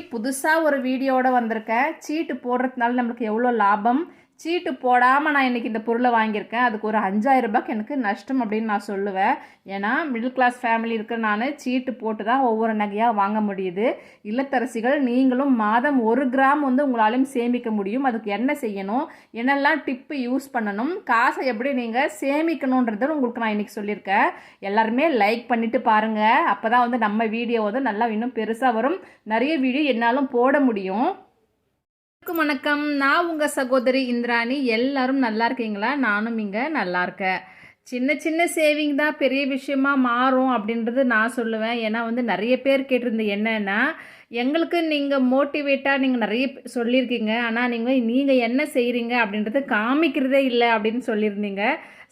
புதுசாக ஒரு வீடியோட வந்திருக்கேன். சீட்டு போடுறதுனால நம்மளுக்கு எவ்வளோ லாபம்? சீட்டு போடாமல் நான் இன்றைக்கி இந்த பொருளை வாங்கியிருக்கேன். அதுக்கு ஒரு அஞ்சாயிரம் ரூபாய்க்கு எனக்கு நஷ்டம் அப்படின்னு நான் சொல்லுவேன். ஏன்னா மிடில் கிளாஸ் ஃபேமிலி இருக்கிற நான் சீட்டு போட்டு தான் ஒவ்வொரு நகையாக வாங்க முடியுது. இல்லத்தரசிகள் நீங்களும் மாதம் ஒரு கிராம் வந்து உங்களாலையும் சேமிக்க முடியும். அதுக்கு என்ன செய்யணும்? என்னெல்லாம் டிப்பு யூஸ் பண்ணணும்? காசை எப்படி நீங்கள் சேமிக்கணுன்றதை உங்களுக்கு நான் இன்றைக்கி சொல்லியிருக்கேன். எல்லாருமே லைக் பண்ணிவிட்டு பாருங்கள் அப்போ தான் வந்து நம்ம வீடியோ வந்து நல்லா இன்னும் பெருசாக வரும். நிறைய வீடியோ என்னாலும் போட முடியும். வணக்கம். நான் உங்கள் சகோதரி இந்திராணி. எல்லாரும் நல்லா இருக்கீங்களா? நானும் இங்கே நல்லா இருக்கேன். சின்ன சின்ன சேவிங் தான் பெரிய விஷயமா மாறும் அப்படின்றது நான் சொல்லுவேன். ஏன்னா வந்து நிறைய பேர் கேட்டிருந்த என்னன்னா எங்களுக்கு நீங்கள் மோட்டிவேட்டாக நீங்கள் நிறைய சொல்லியிருக்கீங்க. ஆனால் நீங்கள் நீங்கள் என்ன செய்கிறீங்க அப்படின்றது காமிக்கிறதே இல்லை அப்படின்னு சொல்லியிருந்தீங்க.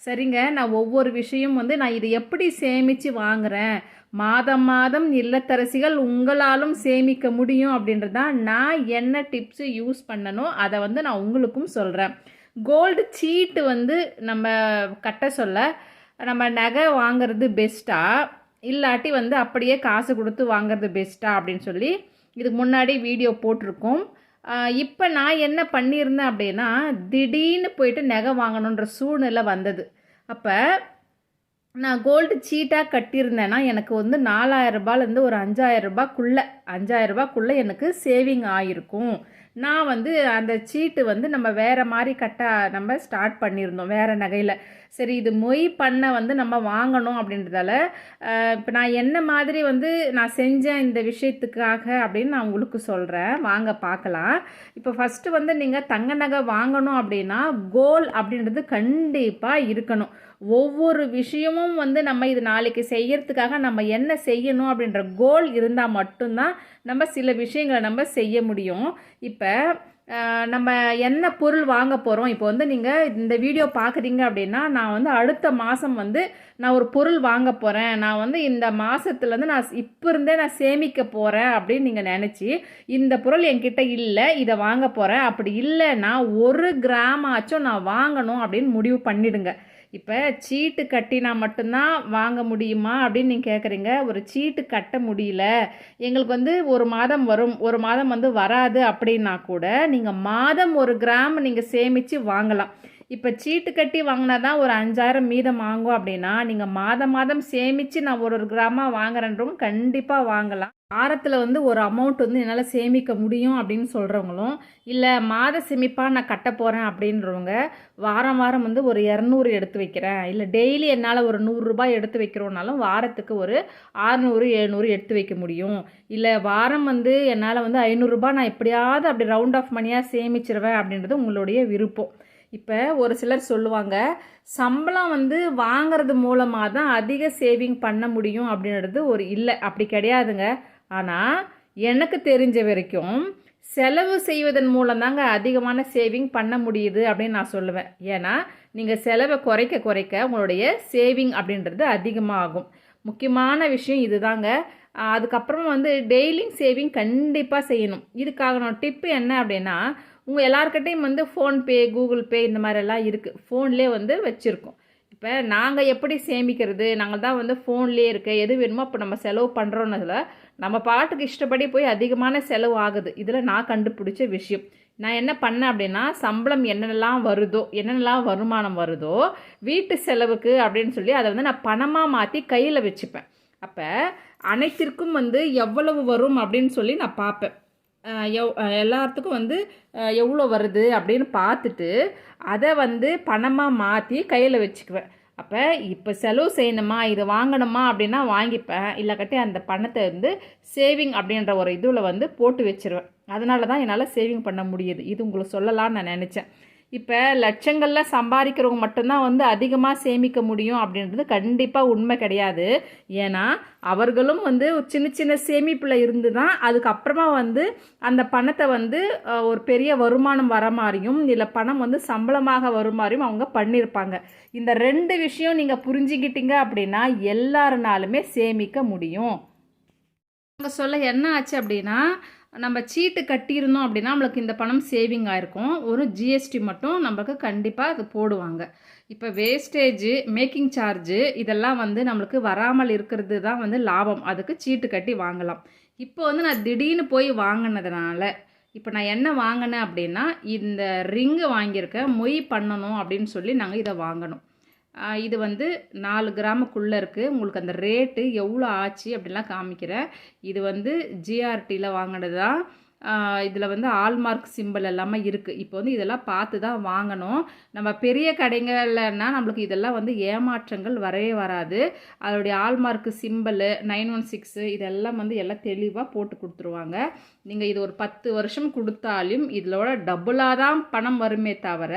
சரிங்க. நான் ஒவ்வொரு விஷயம் வந்து நான் இதை எப்படி சேமித்து வாங்குகிறேன் மாதம் மாதம் இல்லத்தரசிகள் உங்களாலும் சேமிக்க முடியும் அப்படின்றது தான் நான் என்ன டிப்ஸு யூஸ் பண்ணனோ அதை வந்து நான் உங்களுக்கும் சொல்கிறேன் கோல்டு சீட்டு வந்து நம்ம கட்ட சொல்ல நம்ம நகை வாங்கிறது பெஸ்ட்டா இல்லாட்டி வந்து அப்படியே காசு கொடுத்து வாங்குறது பெஸ்ட்டா அப்படின்னு சொல்லி இதுக்கு முன்னாடி வீடியோ போட்டிருக்கோம். இப்போ நான் என்ன பண்ணியிருந்தேன் அப்படின்னா திடீர்னு போயிட்டு நகை வாங்கணுன்ற சூழ்நிலை வந்தது. அப்போ நான் கோல்டு சீட்டாக கட்டியிருந்தேன்னா எனக்கு வந்து நாலாயிரம் ரூபாலேருந்து ஒரு அஞ்சாயிரம் ரூபாய்க்குள்ளே அஞ்சாயிரம் ரூபாய்க்குள்ளே எனக்கு சேவிங் ஆகிருக்கும் நான் வந்து அந்த சீட்டு வந்து நம்ம வேறு மாதிரி கட்ட நம்ம ஸ்டார்ட் பண்ணியிருந்தோம் வேறு நகையில். சரி இது மொய் பண்ண வந்து நம்ம வாங்கணும் அப்படின்றதால இப்போ நான் என்ன மாதிரி வந்து நான் செஞ்சேன் இந்த விஷயத்துக்காக அப்படின்னு நான் உங்களுக்கு சொல்கிறேன் வாங்க பார்க்கலாம். இப்போ ஃபஸ்ட்டு வந்து நீங்கள் தங்க நகை வாங்கணும் அப்படின்னா கோல் அப்படின்றது கண்டிப்பாக இருக்கணும். ஒவ்வொரு விஷயமும் வந்து நம்ம இது நாளைக்கு செய்யறதுக்காக நம்ம என்ன செய்யணும் அப்படின்ற கோல் இருந்தால் மட்டும்தான் நம்ம சில விஷயங்களை நம்ம செய்ய முடியும். இப்போ இப்போ நம்ம என்ன பொருள் வாங்க போகிறோம் இப்போ வந்து நீங்கள் இந்த வீடியோ பார்க்குறீங்க அப்படின்னா நான் வந்து அடுத்த மாதம் வந்து நான் ஒரு பொருள் வாங்க போகிறேன் நான் வந்து இந்த மாதத்துலேருந்து நான் இப்போ இருந்தே நான் சேமிக்க போகிறேன் அப்படின்னு நீங்கள் நினச்சி இந்த பொருள் என்கிட்ட இல்லை இதை வாங்க போகிறேன் அப்படி இல்லைன்னா ஒரு கிராமாச்சும் நான் வாங்கணும் அப்படின்னு முடிவு பண்ணிடுங்க. இப்போ சீட்டு கட்டினா மட்டும்தான் வாங்க முடியுமா அப்படின்னு நீங்கள் கேட்குறீங்க ஒரு சீட்டு கட்ட முடியல. எங்களுக்கு வந்து ஒரு மாதம் வரும். ஒரு மாதம் வந்து வராது அப்படின்னா கூட நீங்கள் மாதம் ஒரு கிராம் நீங்கள் சேமித்து வாங்கலாம். இப்போ சீட்டு கட்டி வாங்கினா தான் ஒரு அஞ்சாயிரம் மீதம் வாங்கும் அப்படின்னா நீங்கள் மாதம் மாதம் சேமித்து நான் ஒரு ஒரு கிராமாக வாங்குறேன்றவங்க கண்டிப்பாக வாங்கலாம். வாரத்தில் வந்து ஒரு அமௌண்ட் வந்து என்னால் சேமிக்க முடியும் அப்படின்னு சொல்கிறவங்களும் இல்லை மாத சேமிப்பாக நான் கட்ட போகிறேன் அப்படின்றவங்க வாரம் வாரம் வந்து ஒரு இரநூறு எடுத்து வைக்கிறேன். இல்லை டெய்லி என்னால் ஒரு நூறுரூபா எடுத்து வைக்கிறோன்னாலும் வாரத்துக்கு ஒரு ஆறுநூறு எழுநூறு எடுத்து வைக்க முடியும். இல்லை வாரம் வந்து என்னால் வந்து ஐநூறுரூபா நான் எப்படியாவது அப்படி ரவுண்ட் ஆஃப் மணியாக சேமிச்சிருவேன் அப்படின்றது உங்களுடைய விருப்பம். இப்போ ஒரு சிலர் சொல்லுவாங்க சம்பளம் வந்து வாங்குறது மூலமாக தான் அதிக சேவிங் பண்ண முடியும் அப்படின்றது ஒரு இல்லை. அப்படி கிடையாதுங்க. ஆனால் எனக்கு தெரிஞ்ச வரைக்கும் செலவு செய்வதன் மூலம் தாங்க அதிகமான சேவிங் பண்ண முடியுது அப்படின்னு நான் சொல்லுவேன். ஏன்னா நீங்கள் செலவை குறைக்க குறைக்க உங்களுடைய சேவிங் அப்படின்றது அதிகமாகும். முக்கியமான விஷயம் இதுதாங்க. தாங்க அதுக்கப்புறமா வந்து டெய்லியும் சேவிங் கண்டிப்பாக செய்யணும். இதுக்காக நான் டிப்பு என்ன அப்படின்னா உங்கள் எல்லாருக்கிட்டையும் வந்து ஃபோன்பே கூகுள் பே இந்த மாதிரிலாம் இருக்குது ஃபோன்லேயே வந்து வச்சுருக்கோம். இப்போ நாங்கள் எப்படி சேமிக்கிறது? நாங்கள் தான் வந்து ஃபோன்லேயே இருக்க. எது வேணுமோ அப்போ நம்ம செலவு பண்ணுறோன்னதில் நம்ம பாட்டுக்கு இஷ்டப்படி போய் அதிகமான செலவு ஆகுது. இதில் நான் கண்டுபிடிச்ச விஷயம். நான் என்ன பண்ணேன் அப்படின்னா சம்பளம் என்னென்னலாம் வருதோ என்னென்னலாம் வருமானம் வருதோ வீட்டு செலவுக்கு அப்படின்னு சொல்லி அதை வந்து நான் பணமாக மாற்றி கையில் வச்சுப்பேன். அப்போ அனைத்திற்கும் வந்து எவ்வளவு வரும் அப்படின்னு சொல்லி நான் பார்ப்பேன். எவ் எல்லாத்துக்கும் வந்து எவ்வளோ வருது அப்படின்னு பார்த்துட்டு அதை வந்து பணமாக மாற்றி கையில் வச்சுக்குவேன். அப்போ இப்போ செலவு செய்யணுமா இது வாங்கணுமா அப்படின்னா வாங்கிப்பேன். இல்லைக்கட்டி அந்த பணத்தை வந்து சேவிங் அப்படின்ற ஒரு இதில் வந்து போட்டு வச்சுருவேன். அதனால தான் என்னால் சேவிங் பண்ண முடியுது. இது உங்களுக்கு சொல்லலாம்னு நான் நினச்சேன். இப்போ லட்சங்களில் சம்பாதிக்கிறவங்க மட்டும்தான் வந்து அதிகமாக சேமிக்க முடியும் அப்படின்றது கண்டிப்பாக உண்மை கிடையாது. ஏன்னா அவர்களும் வந்து சின்ன சின்ன சேமிப்பில் இருந்து தான் அதுக்கப்புறமா வந்து அந்த பணத்தை வந்து ஒரு பெரிய வருமானம் வர மாதிரியும் இல்லை பணம் வந்து சம்பளமாக வரும் மாதிரியும் அவங்க பண்ணியிருப்பாங்க இந்த ரெண்டு விஷயம் நீங்கள் புரிஞ்சுக்கிட்டீங்க அப்படின்னா எல்லாருனாலுமே சேமிக்க முடியும். அவங்க சொல்ல என்ன ஆச்சு அப்படின்னா நம்ம சீட்டு கட்டியிருந்தோம் அப்படின்னா நம்மளுக்கு இந்த பணம் சேவிங் ஆயிருக்கும். ஒரு ஜிஎஸ்டி மட்டும் நம்மளுக்கு கண்டிப்பாக அது போடுவாங்க. இப்போ வேஸ்டேஜு மேக்கிங் சார்ஜு இதெல்லாம் வந்து நம்மளுக்கு வராமல் இருக்கிறது தான் வந்து லாபம். அதுக்கு சீட்டு கட்டி வாங்கலாம். இப்போ வந்து நான் திடீர்னு போய் வாங்கினதுனால இப்போ நான் என்ன வாங்கினேன் அப்படின்னா இந்த ரிங்கு வாங்கியிருக்கேன் மொய் பண்ணணும் அப்படின்னு சொல்லி நாங்கள் இதை வாங்கணும். இது வந்து நாலு கிராமுக்குள்ளே இருக்குது உங்களுக்கு அந்த ரேட்டு எவ்வளோ ஆச்சு அப்படிலாம் காமிக்கிறேன். இது வந்து ஜிஆர்டியில் வாங்கினது தான் இதில் வந்து ஆல்மார்க் சிம்பிள் எல்லாமே இருக்குது இப்போ வந்து இதெல்லாம் பார்த்து தான் வாங்கணும். நம்ம பெரிய கடைங்கள்லன்னா நம்மளுக்கு இதெல்லாம் வந்து ஏமாற்றங்கள் வரவே வராது. அதோடைய hallmark symbol nine one six இதெல்லாம் வந்து எல்லாம் தெளிவாக போட்டு கொடுத்துருவாங்க. நீங்கள் இது ஒரு பத்து வருஷம் கொடுத்தாலும் இதோட டபுளாக தான் பணம் வருமே தவிர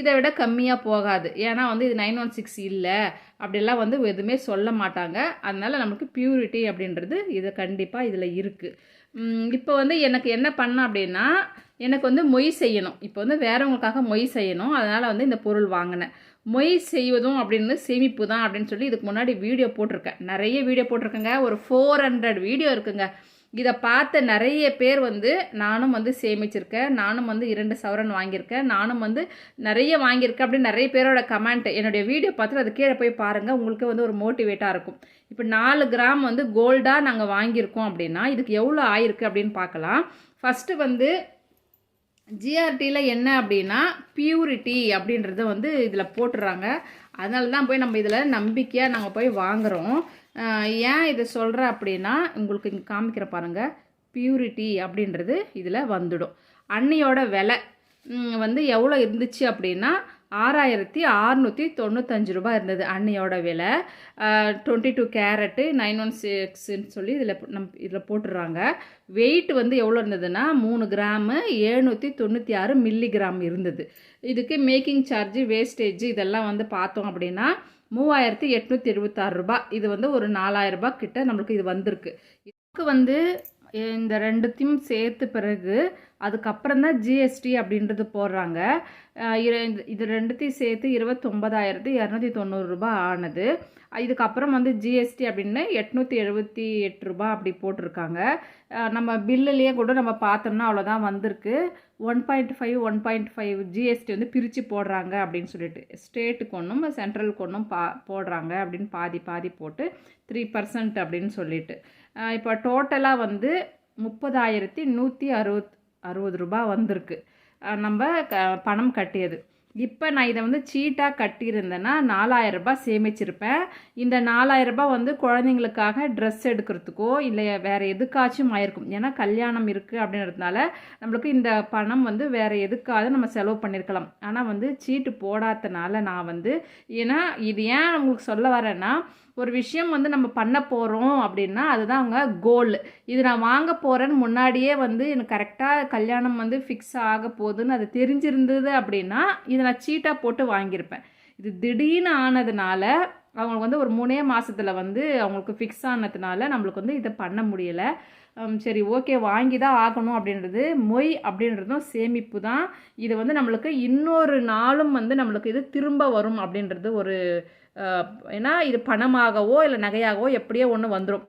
இதை விட கம்மியாக போகாது. ஏன்னா வந்து இது நைன் ஒன் சிக்ஸ் இல்லை. அப்படிலாம் வந்து எதுவுமே சொல்ல மாட்டாங்க. அதனால் நமக்கு பியூரிட்டி அப்படின்றது இது கண்டிப்பாக இதில் இருக்குது இப்போ வந்து எனக்கு என்ன பண்ண அப்படின்னா எனக்கு வந்து மொய் செய்யணும். இப்போ வந்து வேறவங்களுக்காக மொய் செய்யணும். அதனால் வந்து இந்த பொருள் வாங்கினேன். மொய் செய்வதும் அப்படின்னு சேமிப்பு தான் அப்படின்னு சொல்லி இதுக்கு முன்னாடி வீடியோ போட்டிருக்கேன். நிறைய வீடியோ போட்டிருக்கேங்க. ஒரு ஃபோர் ஹண்ட்ரட் வீடியோ இருக்குங்க. இதை பார்த்த நிறைய பேர் வந்து நானும் வந்து சேமிச்சிருக்கேன். நானும் வந்து இரண்டு சவரன் வாங்கியிருக்கேன். நானும் வந்து நிறைய வாங்கியிருக்கேன். அப்படின்னு நிறைய பேரோட கமெண்ட் என்னுடைய வீடியோ பார்த்துட்டு அது கீழே போய் பாருங்கள் உங்களுக்கு வந்து ஒரு மோட்டிவேட்டாக இருக்கும். இப்போ நாலு கிராம் வந்து கோல்டாக நாங்கள் வாங்கியிருக்கோம் அப்படின்னா இதுக்கு எவ்வளோ ஆயிருக்கு அப்படின்னு பார்க்கலாம். ஃபஸ்ட்டு வந்து ஜிஆர்டியில் என்ன அப்படின்னா பியூரிட்டி அப்படின்றத வந்து இதில் போட்டுடுறாங்க அதனால தான் போய் நம்ம இதில் நம்பிக்கையாக நாங்கள் போய் வாங்குகிறோம் ஏன் இதை சொல்கிறேன் அப்படின்னா உங்களுக்கு இங்கே காமிக்கிற பாருங்கள் பியூரிட்டி அப்படின்றது இதில் வந்துடும். அன்னையோட விலை வந்து எவ்வளோ இருந்துச்சு அப்படின்னா ஆறாயிரத்தி அறநூற்றி தொண்ணூத்தஞ்சு ரூபாய் இருந்தது அன்னையோட விலை. Twenty two carat nine one சிக்ஸ்ன்னு சொல்லி இதில் நம் இதில் போட்டுடுறாங்க வெயிட் வந்து எவ்வளோ இருந்ததுன்னா மூணு கிராமு எழுநூற்றி தொண்ணூற்றி ஆறு மில்லி கிராம் இருந்தது. இதுக்கு மேக்கிங் சார்ஜு வேஸ்டேஜ் இதெல்லாம் வந்து பார்த்தோம் அப்படின்னா மூவாயிரத்தி எட்நூற்றி எழுபத்தாறு ரூபாய். இது வந்து ஒரு நாலாயிரம் கிட்ட நம்மளுக்கு இது வந்திருக்கு. இதுக்கு வந்து இந்த ரெண்டுத்தையும் சேர்த்து பிறகு அதுக்கப்புறம் தான் ஜிஎஸ்டி அப்படின்றது போடுறாங்க. இது ரெண்டுத்தையும் சேர்த்து இருபத்தொம்பதாயிரத்தி இரநூத்தி தொண்ணூறு ரூபாய் ஆனது. இதுக்கப்புறம் வந்து ஜிஎஸ்டி அப்படின்னு எட்நூற்றி எழுபத்தி எட்டு ரூபாய் அப்படி போட்டிருக்காங்க. நம்ம பில்லுலேயே கூட நம்ம பார்த்தோம்னா அவ்வளோதான் வந்திருக்கு. One point five one point five GST வந்து பிரித்து போடுறாங்க அப்படின்னு சொல்லிட்டு ஸ்டேட்டுக்கு ஒன்றும் சென்ட்ரலுக்கு ஒன்றும் பா போடுறாங்க அப்படின்னு பாதி பாதி போட்டு த்ரீ பர்சன்ட் அப்படின்னு சொல்லிட்டு. இப்போ டோட்டலாக வந்து முப்பதாயிரத்தி நூற்றி அறுபத் அறுபது ரூபாய் வந்திருக்கு. நம்ம க பணம் கட்டியது. இப்போ நான் இதை வந்து சீட்டாக கட்டியிருந்தேன்னா நாலாயிரம் ரூபாய் சேமிச்சிருப்பேன். இந்த நாலாயிரம் ரூபாய் வந்து குழந்தைங்களுக்காக ட்ரெஸ் எடுக்கிறதுக்கோ இல்லை வேறு எதுக்காச்சும் ஆயிருக்கும். ஏன்னா கல்யாணம் இருக்குது அப்படின்றதுனால நம்மளுக்கு இந்த பணம் வந்து வேறு எதுக்காக நம்ம செலவு பண்ணியிருக்கலாம் ஆனால் வந்து சீட்டு போடாதனால நான் வந்து ஏன்னா இது ஏன் உங்களுக்கு சொல்ல வரேன்னா ஒரு விஷயம் வந்து நம்ம பண்ண போகிறோம் அப்படின்னா அதுதான் அவங்க கோல் இது நான் வாங்க போகிறேன்னு முன்னாடியே வந்து எனக்கு கரெக்டாக கல்யாணம் வந்து ஃபிக்ஸ் ஆக போகுதுன்னு அது தெரிஞ்சிருந்தது அப்படின்னா இதை நான் சீட்டாக போட்டு வாங்கியிருப்பேன். இது திடீர்னு ஆனதுனால அவங்களுக்கு வந்து ஒரு மூணே மாதத்தில் வந்து அவங்களுக்கு ஃபிக்ஸ் ஆனதுனால நம்மளுக்கு வந்து இதை பண்ண முடியலை. சரி ஓகே வாங்கி தான் ஆகணும் அப்படின்றது மொய் அப்படின்றதும் சேமிப்பு தான். இது வந்து நம்மளுக்கு இன்னொரு நாளும் வந்து நம்மளுக்கு இது திரும்ப வரும் அப்படின்றது ஒரு ஏன்னா இது பணமாகவோ இல்லை நகையாகவோ எப்படியோ ஒன்று வந்துடும்